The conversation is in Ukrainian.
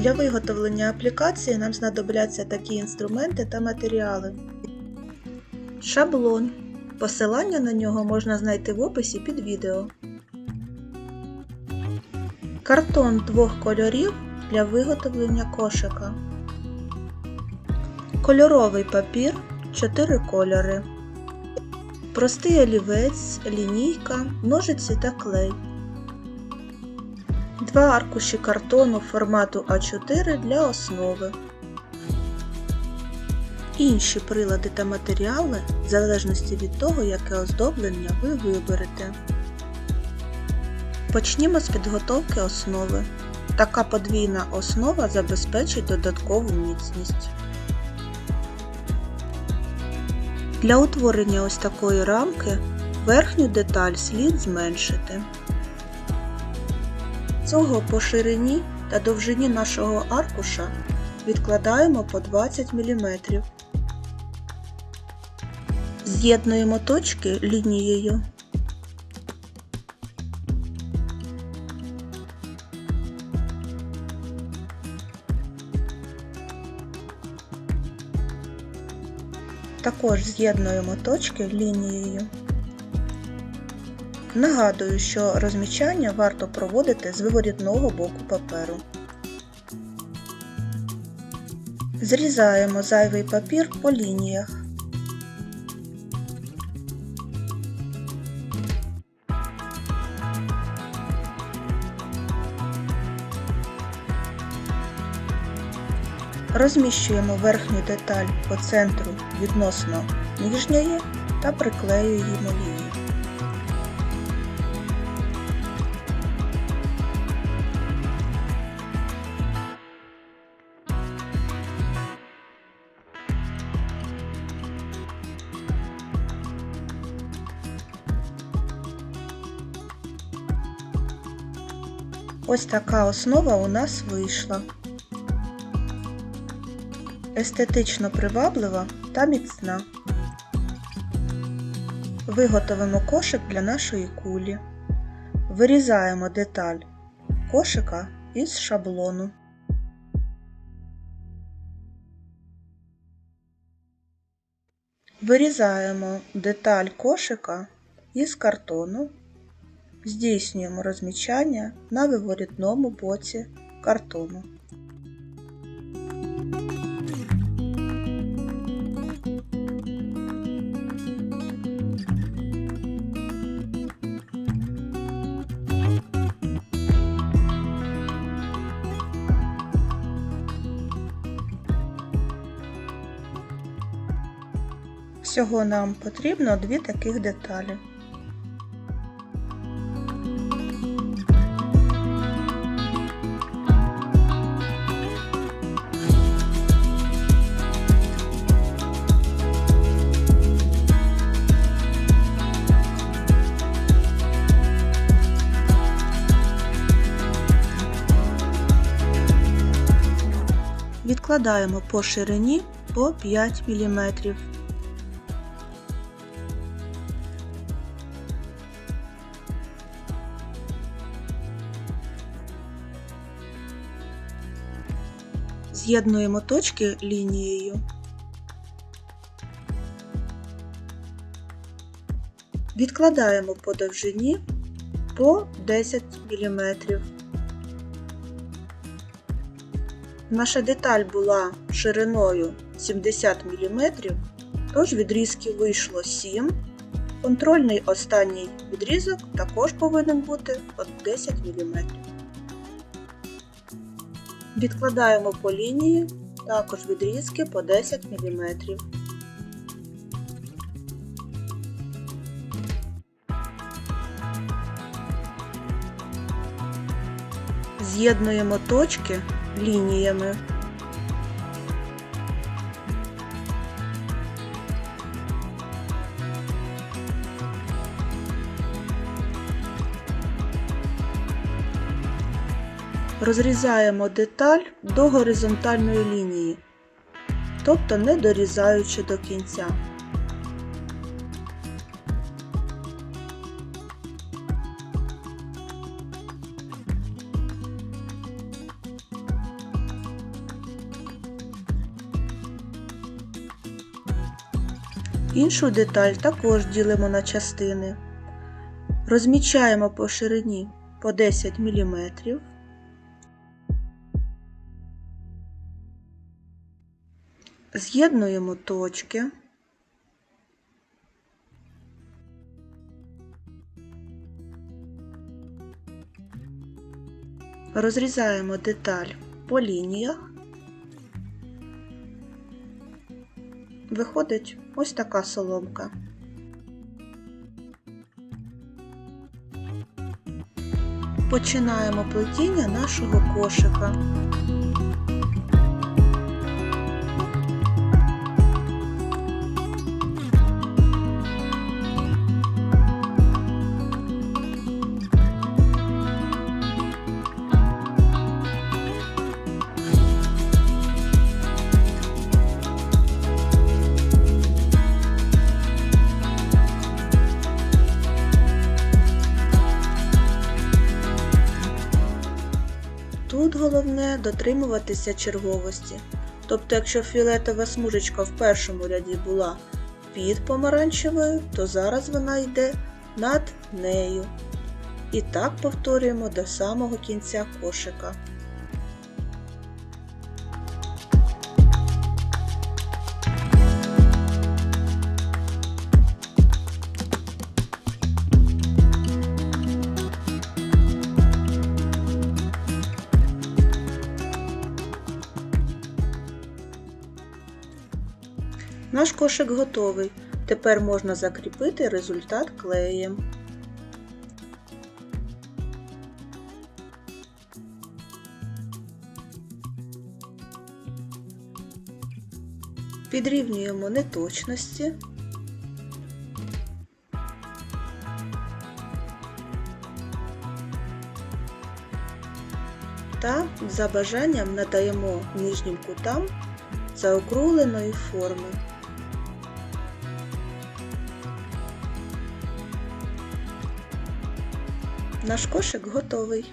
Для виготовлення аплікації нам знадобляться такі інструменти та матеріали. Шаблон. Посилання на нього можна знайти в описі під відео. Картон двох кольорів для виготовлення кошика. Кольоровий папір 4 кольори. Простий олівець, лінійка, ножиці та клей. Два аркуші картону формату А4 для основи. Інші прилади та матеріали в залежності від того, яке оздоблення ви виберете. Почнімо з підготовки основи. Така подвійна основа забезпечить додаткову міцність. Для утворення ось такої рамки верхню деталь слід зменшити. Цього по ширині та довжині нашого аркуша відкладаємо по 20 мм. З'єднуємо точки лінією. Також з'єднуємо точки лінією. Нагадую, що розмічання варто проводити з виворітного боку паперу. Зрізаємо зайвий папір по лініях. Розміщуємо верхню деталь по центру відносно нижньої та приклеюємо її. Ось така основа у нас вийшла. Естетично приваблива та міцна. Виготовимо кошик для нашої кулі. Вирізаємо деталь кошика із шаблону. Вирізаємо деталь кошика із картону. Здійснюємо розмічання на виворітному боці картону. Всього нам потрібно дві таких деталі. Відкладаємо по ширині по 5 мм. З'єднуємо точки лінією. Відкладаємо по довжині по 10 мм. Наша деталь була шириною 70 мм, тож відрізків вийшло 7 Контрольний останній відрізок також повинен бути от 10 мм. Відкладаємо по лінії також відрізки по 10 мм. З'єднуємо точки лініями. Розрізаємо деталь до горизонтальної лінії, тобто не дорізаючи до кінця. Іншу деталь також ділимо на частини. Розмічаємо по ширині по 10 мм. З'єднуємо точки. Розрізаємо деталь по лініях. Виходить ось така соломка. Починаємо плетіння нашого кошика. Головне дотримуватися черговості. Тобто, якщо фіолетова смужечка в першому ряді була під помаранчевою, то зараз вона йде над нею. І так повторюємо до самого кінця кошика. Наш кошик готовий. Тепер можна закріпити результат клеєм. Підрівнюємо неточності. Та за бажанням надаємо нижнім кутам заокругленої форми. Наш кошик готовий.